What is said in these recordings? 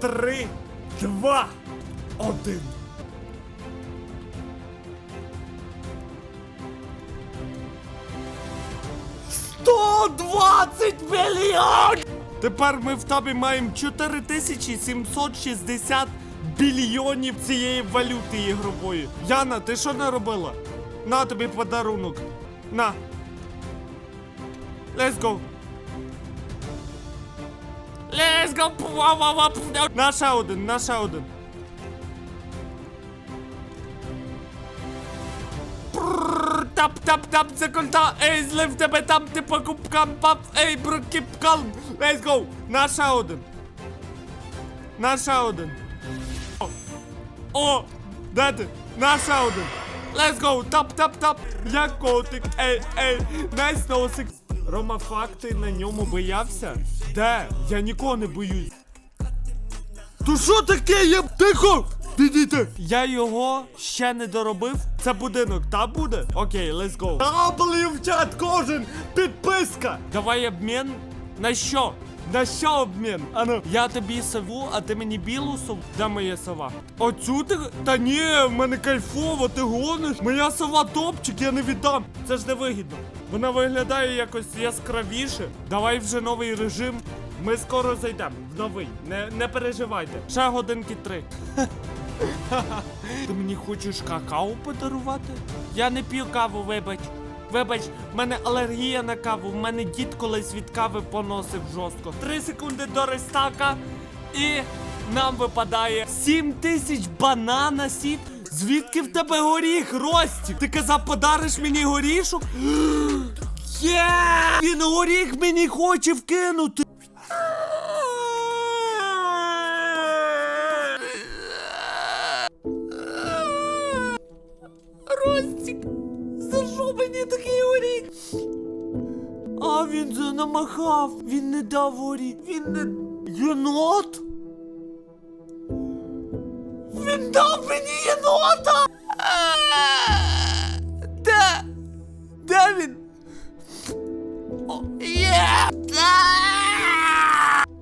Три, два, один. Сто двадцять мільйонів! Тепер ми в табі маємо 4760 біліонів цієї валюти ігрової. Яна, ти що не робила? На тобі подарунок. На. Let's go. Let's go. На ще один, на ще один. Тап, тап, тап, це кольта. Ей, злив тебе там, ти покупкам пап. Ей, бро, кіп калм. Let's go. На ще один. На ще один. О, О, де один. Let's go. Тап, тап, тап. Я котик. Ей, ей. Найс носик. Рома, факти на ньому боявся? Де? Я нікого не боюсь. То що таке? Я тихо! Підійте! Я його ще не доробив. Це будинок, та буде? Окей, let's go. Таблі в чат кожен! Підписка! Давай обмін. На що? На що обмін? Ану, я тобі сову, а ти мені білу сову. Де моя сова? Оцю ти. Та ні, в мене кайфово, ти гониш. Моя сова топчик, я не віддам. Це ж не вигідно. Вона виглядає якось яскравіше. Давай вже новий режим. Ми скоро зайдемо в новий. Не, не переживайте. Ще годинки три. Ти мені хочеш какао подарувати? Я не п'ю каву, вибач. Вибач, в мене алергія на каву. В мене дід колись від кави поносив жорстко. Три секунди до рестака. І нам випадає 7 тисяч банана сіт. Звідки в тебе горіх, Ростік? Ти казав, подариш мені горішок? Є! Він горіх мені хоче вкинути. Мені такий горіх? А він занамахав, він не дав горіх, він не. Єнот? Він дав мені єнота! Де? Де він? Є!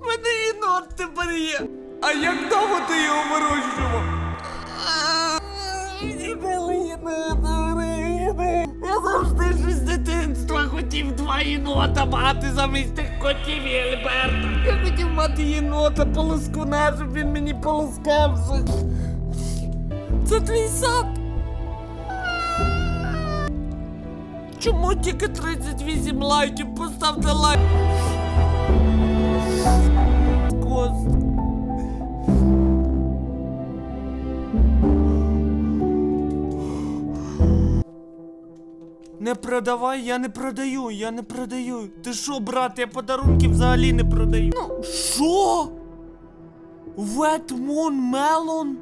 Мене єнот тепер є! А як довго ти його вирощував? Я завжди щось з дитинства хотів два єнота мати замість тих котів і Альберта. Я хотів мати єнота полоскуна, щоб він мені полоскався. Це твій сад. Чому тільки 38 лайків? Поставте лайк. Не продавай, я не продаю, я не продаю. Ти що, брат, я подарунки взагалі не продаю. Ну, що? Wet Moon Melon?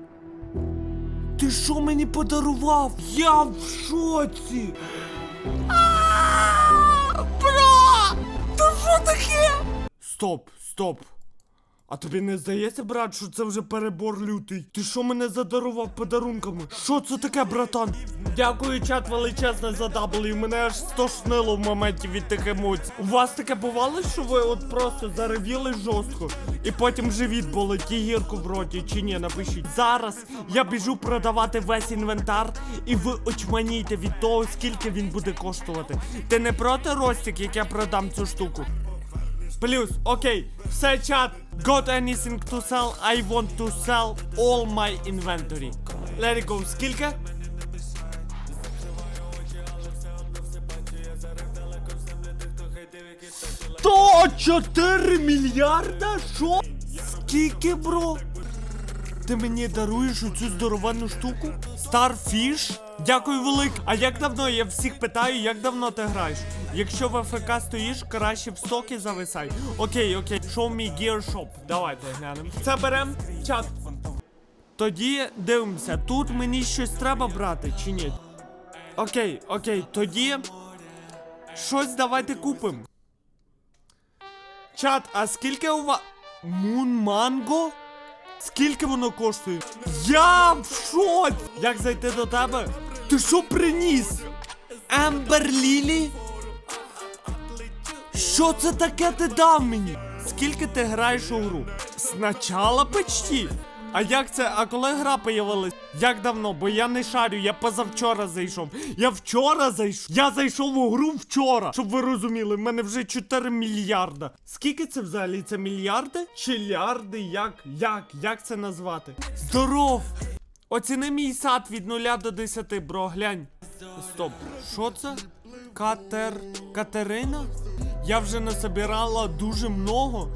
Ти що мені подарував? Я в шоці. Бро! Та що таке? Стоп, стоп. А тобі не здається, брат, що це вже перебор лютий? Ти що мене задарував подарунками? Що це таке, братан? Дякую, чат величезне за W. Мене аж стошнило в моменті від тих емоцій. У вас таке бувало, що ви от просто заревіли жорстко, і потім живіт болить і гірку в роті, чи ні, напишіть. Зараз я біжу продавати весь інвентар, і ви очманієте від того, скільки він буде коштувати. Ти не проти Ростік, як я продам цю штуку? Плюс, окей, все чат. Got anything to sell? I want to sell all my inventory. Let it go. Скільки? То 4 мільярда? Що? Скільки, бро? Ти мені даруєш оцю здоровану штуку? Starfish? Дякую велике. А як давно? Я всіх питаю, як давно ти граєш? Якщо в АФК стоїш, краще в стоки зависай. Окей, окей. Show me gear shop. Давайте глянемо. Це берем. Чат. Тоді дивимося, тут мені щось треба брати чи ні? Окей, окей, тоді. Щось давайте купимо. Чат, а скільки у вас. Мун манго? Скільки воно коштує? Я в шоці! Як зайти до тебе? Ти що приніс? Ембер Лілі? Що це таке ти дав мені? Скільки ти граєш у гру? Сначала почти. А як це? А коли гра появилась? Як давно? Бо я не шарю, я позавчора зайшов. Я вчора зайшов. Я зайшов у гру вчора. Щоб ви розуміли, в мене вже 4 мільярда. Скільки це взагалі? Це мільярди? Чилярди? Як? Як? Як це назвати? Здоров! Оціни мій сад від 0 до 10, бро, глянь. Стоп, що це? Катер. Катерина? Я вже насобирала дуже много.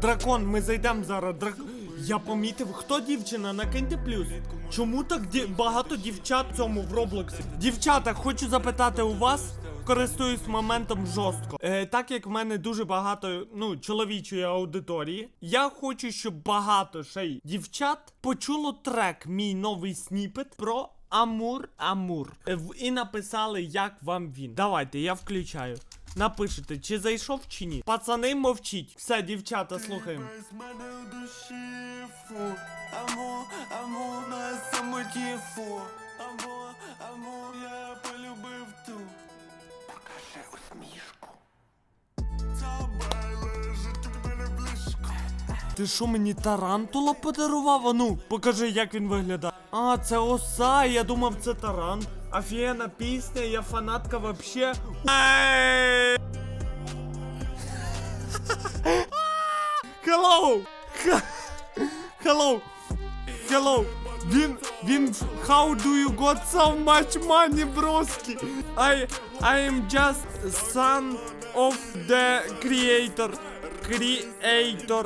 Дракон, ми зайдемо зараз. Драк... Я помітив, хто дівчина, накиньте плюс. Чому так ді- багато дівчат цьому в Роблоксі? Дівчата, хочу запитати у вас. Користуюсь моментом жорстко. Е, так як в мене дуже багато ну, чоловічої аудиторії, я хочу, щоб багато ще й дівчат почуло трек, мій новий сніпет про Амур Амур. Е, і написали, як вам він. Давайте, я включаю. Напишете, чи зайшов, чи ні. Пацани, мовчіть. Все, дівчата, слухаємо. Без мене у душі фу Амо, амо, на самоті фу Амо, амо, я полюбив ту Покажи усмішку Тебе лежить Ти що мені тарантула подарував? А ну, покажи, як він виглядає. А, це оса, я думав, це тарант. Офігенна пісня, я фанатка вообще. Hello! Hello! Hello! Він, він, how do you got so much money, броски? I, I am just son of the creator. Creator.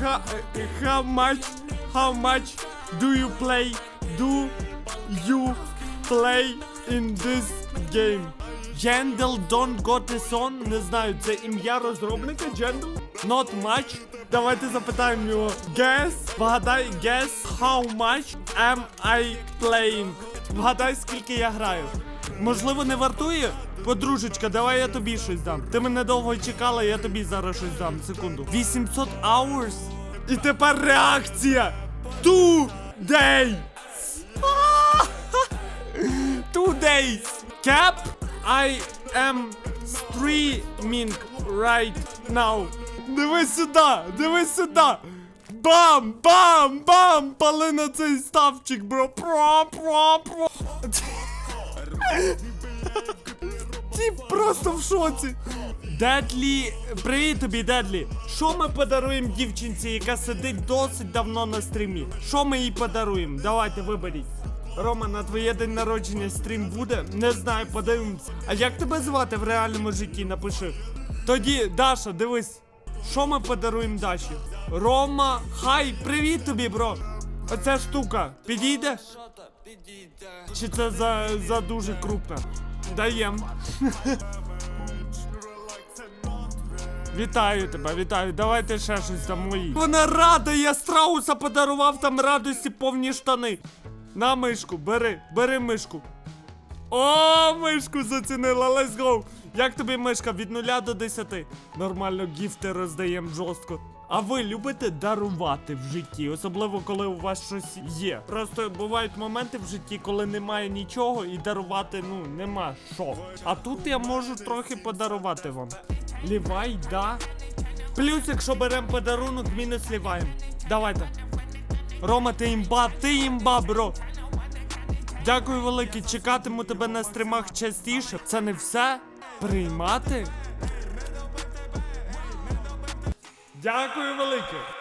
How, how much how much do you play do you play in this game Jendel don't got this on не знаю це ім'я розробника Jendel not much давайте запитаємо його guess вгадай guess how much am I playing вгадай скільки я граю Можливо, не вартує? Подружечка, давай я тобі щось дам. Ти мене довго чекала, я тобі зараз щось дам. Секунду. 800 hours. І тепер реакція. Two days. Two days. Cap, I am streaming right now. Дивись сюди, дивись сюди. Бам, бам, бам! Пали на цей ставчик, бро. Про, про, про. Ті просто в шоці. Дедлі, привіт тобі, Дедлі. Що ми подаруємо дівчинці, яка сидить досить давно на стрімі? Що ми їй подаруємо? Давайте виберіть. Рома, на твоє день народження стрім буде? Не знаю, подивимось. А як тебе звати в реальному житті? Напиши. Тоді, Даша, дивись. Що ми подаруємо Даші? Рома, хай, привіт тобі, бро. Оця штука підійде? Чи це за, за дуже крупно? Даєм. Вітаю тебе, вітаю. Давайте ще щось дамо їй. Вона рада, я страуса подарував там радості повні штани. На мишку, бери, бери мишку. О, мишку зацінила, let's go. Як тобі мишка від 0 до 10? Нормально гіфти роздаємо жорстко. А ви любите дарувати в житті, особливо коли у вас щось є. Просто бувають моменти в житті, коли немає нічого і дарувати, ну, нема що. А тут я можу трохи подарувати вам. Лівай, да. Плюс, якщо беремо подарунок, мінус ліваємо. Давайте. Рома, ти імба, ти імба, бро. Дякую велике, чекатиму тебе на стрімах частіше. Це не все. Приймати. Дякую велике.